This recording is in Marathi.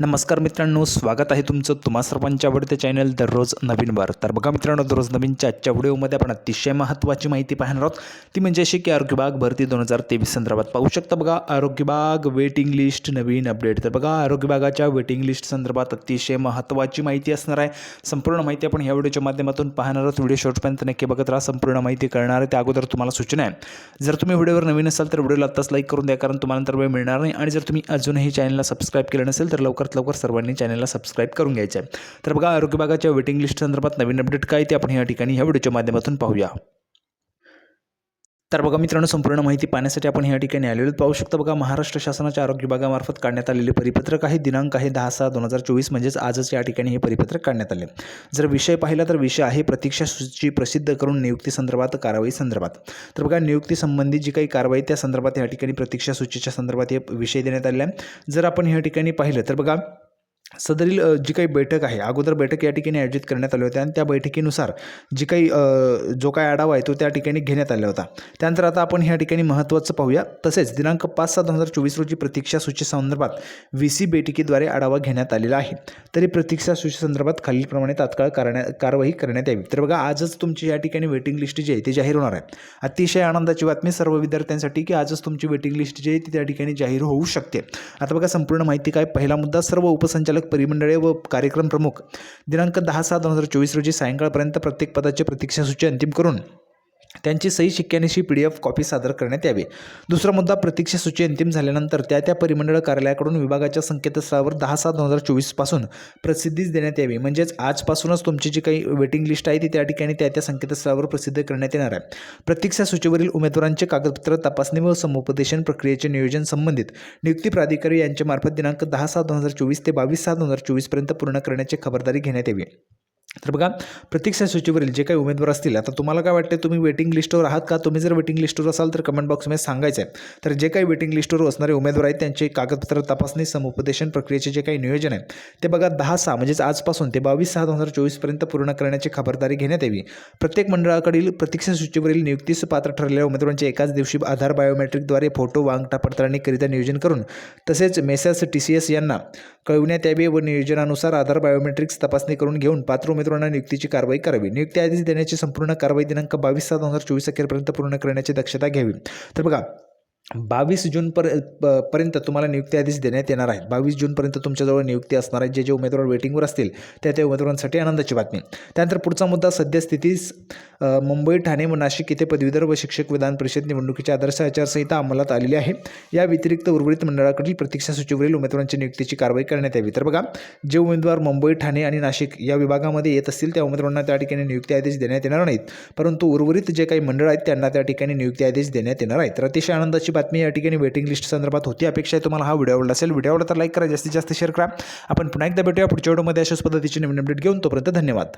नमस्कार मित्रांनो स्वागत आहे तुमचं तुम्हा सर्वांच्या आवडते चॅनल दररोज नवीन बार तर बघा मित्रांनो दररोज नवीनच्या आजच्या व्हिडिओमध्ये आपण अतिशय महत्त्वाची माहिती पाहणार आहोत. ती म्हणजे अशी की आरोग्य विभाग भरती दोन हजार तेवीस संदर्भात पाहू शकता बघा. आरोग्य विभाग वेटिंग लिस्ट नवीन अपडेट तर बघा आरोग्य विभागाच्या वेटिंग लिस्ट संदर्भात अतिशय महत्त्वाची माहिती असणार आहे. संपूर्ण माहिती आपण ह्या व्हिडिओच्या माध्यमातून पाहणार आहोत. व्हिडिओ शॉर्टपर्यंत नक्की बघत राहा. संपूर्ण माहिती करणार आहे. त्या अगोदर तुम्हाला सूचना आहे. जर तुम्ही व्हिडिओवर नवीन असाल तर व्हिडिओला आत्ताच लाईक करून द्या कारण तुम्हाला नंतर वेळ मिळणार नाही. आणि जर तुम्ही अजूनही चॅनलला सबस्क्राईब केलं नसेल तर लवकर लवकरात लवकर सर्वांनी चॅनलला सबस्क्राईब करून घ्यायचं आहे. तर बघा आरोग्य विभागाच्या वेटिंग लिस्ट संदर्भात नवीन अपडेट काय ते आपण या ठिकाणी ह्या व्हिडिओच्या माध्यमातून पाहूया. तर बघा मित्रांनो संपूर्ण माहिती पाहण्यासाठी आपण या ठिकाणी आलेलो पाहू शकता बघा महाराष्ट्र शासनाच्या आरोग्य विभागामार्फत काढण्यात आलेले परिपत्रक आहे. दिनांक आहे दहा सहा दोन हजार चोवीस म्हणजेच आजच या ठिकाणी हे परिपत्रक काढण्यात आले. जर विषय पाहिला तर विषय आहे प्रतीक्षा सूची प्रसिद्ध करून नियुक्ती संदर्भात कारवाई संदर्भात. तर बघा नियुक्ती संबंधी जी काही कारवाई त्या संदर्भात या ठिकाणी प्रतीक्षा सूचीच्या संदर्भात हे विषय देण्यात आले आहे. जर आपण या ठिकाणी पाहिलं तर बघा सदरील जी काही बैठक आहे अगोदर बैठक या ठिकाणी आयोजित करण्यात आली होती आणि त्या बैठकीनुसार जी काही जो काही आढावा आहे तो त्या ठिकाणी घेण्यात आला होता. त्यानंतर आता आपण ह्या ठिकाणी महत्त्वाचं पाहूया. तसेच दिनांक पाच सात दोन हजार चोवीस रोजी प्रतीक्षा सूची संदर्भात व्ही सी बैठकीद्वारे आढावा घेण्यात आलेला आहे. तरी प्रतीक्षा सूची संदर्भात खालीलप्रमाणे तात्काळ करण्या कारवाई करण्यात यावी. तर बघा आजच तुमची या ठिकाणी वेटिंग लिस्ट जी आहे ती जाहीर होणार आहे. अतिशय आनंदाची बातमी सर्व विद्यार्थ्यांसाठी की आजच तुमची वेटिंग लिस्ट जी आहे ती त्या ठिकाणी जाहीर होऊ शकते. आता बघा संपूर्ण माहिती काय? पहिला मुद्दा सर्व उपसंचालक परिमंडळे व कार्यक्रम प्रमुख. दिनांक दहा सहा दोन हजार चोवीस रोजी सायंकाळपर्यंत प्रत्येक पदाची प्रतीक्षा सूची अंतिम करून त्यांची सही शिक्क्यानिशी पी डी एफ कॉपी सादर करण्यात यावी. दुसरा मुद्दा प्रतीक्षा सूची अंतिम झाल्यानंतर त्या त्या परिमंडळ कार्यालयाकडून विभागाच्या संकेतस्थळावर दहा सात दोन हजार चोवीसपासून प्रसिद्धीच देण्यात यावी. म्हणजेच आजपासूनच तुमची जी काही वेटिंग लिस्ट आहे ती त्या ठिकाणी त्या त्या संकेतस्थळावर प्रसिद्ध करण्यात येणार आहे. प्रतीक्षा सूचीवरील उमेदवारांचे कागदपत्र तपासणी व समुपदेशन प्रक्रियेचे नियोजन संबंधित नियुक्ती प्राधिकारी यांच्यामार्फत दिनांक दहा सात दोन हजार चोवीस ते बावीस सात दोन हजार चोवीसपर्यंत पूर्ण करण्याची खबरदारी घेण्यात यावी. तर बघा प्रतीक्षा सूचीवरील जे काही उमेदवार असतील आता तुम्हाला काय वाटते तुम्ही वेटिंग लिस्टवर आहात का? तुम्ही जर वेटिंग लिस्टवर असाल तर कमेंट बॉक्समध्ये सांगायचं आहे तर जे काही वेटिंग लिस्टवर असणारे उमेदवार आहेत त्यांचे कागदपत्र तपासणी समुपदेशन प्रक्रियेचे जे काही नियोजन आहे ते बघा दहा सहा म्हणजेच आजपासून ते बावीस सहा दोन हजार चोवीसपर्यंत पूर्ण करण्याची खबरदारी घेण्यात यावी. प्रत्येक मंडळाकडील प्रतीक्षा सूचीवरील नियुक्तीस पात्र ठरलेल्या उमेदवारांचे एकाच दिवशी आधार बायोमेट्रिकद्वारे फोटो वांगटा पडताळणीकरिता नियोजन करून तसेच मेसेस टी सी एस यांना कळविण्यात यावे व नियोजनानुसार आधार बायोमेट्रिक्स तपासणी करून घेऊन पात्र उमेदवारांना नियुक्तीची कारवाई करावी. नियुक्ती आधीच देण्याची संपूर्ण कारवाई दिनांक बावीस सात दोन हजार चोवीस अखेरपर्यंत पूर्ण करण्याची दक्षता घ्यावी. तर बघा बावीस जून पर प- पर्यंत तुम्हाला नियुक्ती आधीच देण्यात येणार आहे बावीस जूनपर्यंत तुमच्याजवळ नियुक्ती असणार आहे जे जे उमेदवार वेटिंगवर असतील त्या त्या उमेदवारांसाठी आनंदाची बातमी. त्यानंतर पुढचा मुद्दा सद्यस्थितीस मुंबई ठाणे व नाशिक येथे पदवीधर व शिक्षक विधान परिषद निवडणुकीची आदर्श आचारसंहिता अंमलात आलेली आहे. या व्यतिरिक्त उर्वरित मंडळाकडील प्रतीक्षा सूचीवरील उमेदवारांची नियुक्तीची कारवाई करण्यात यावी. तर बघा जे उमेदवार मुंबई ठाणे आणि नाशिक या विभागामध्ये येत असतील त्या उमेदवारांना त्या ठिकाणी नियुक्ती आदेश देण्यात येणार नाहीत. परंतु उर्वरित जे काही मंडळ आहेत त्यांना त्या ठिकाणी नियुक्ती आदेश देण्यात येणार आहेत. तर अतिशय आनंदाची बातमी या ठिकाणी वेटिंग लिस्ट संदर्भात होती. अपेक्षा आहे तुम्हाला हा व्हिडिओ आवडला असेल. व्हिडिओ आवडला तर लाईक करा. जास्तीत जास्त शेअर करा. आपण पुन्हा एकदा भेटूया पुढच्या व्हिडिओमध्ये अशाच पद्धतीची नवीन अपडेट घेऊन तोपर्यंत धन्यवाद.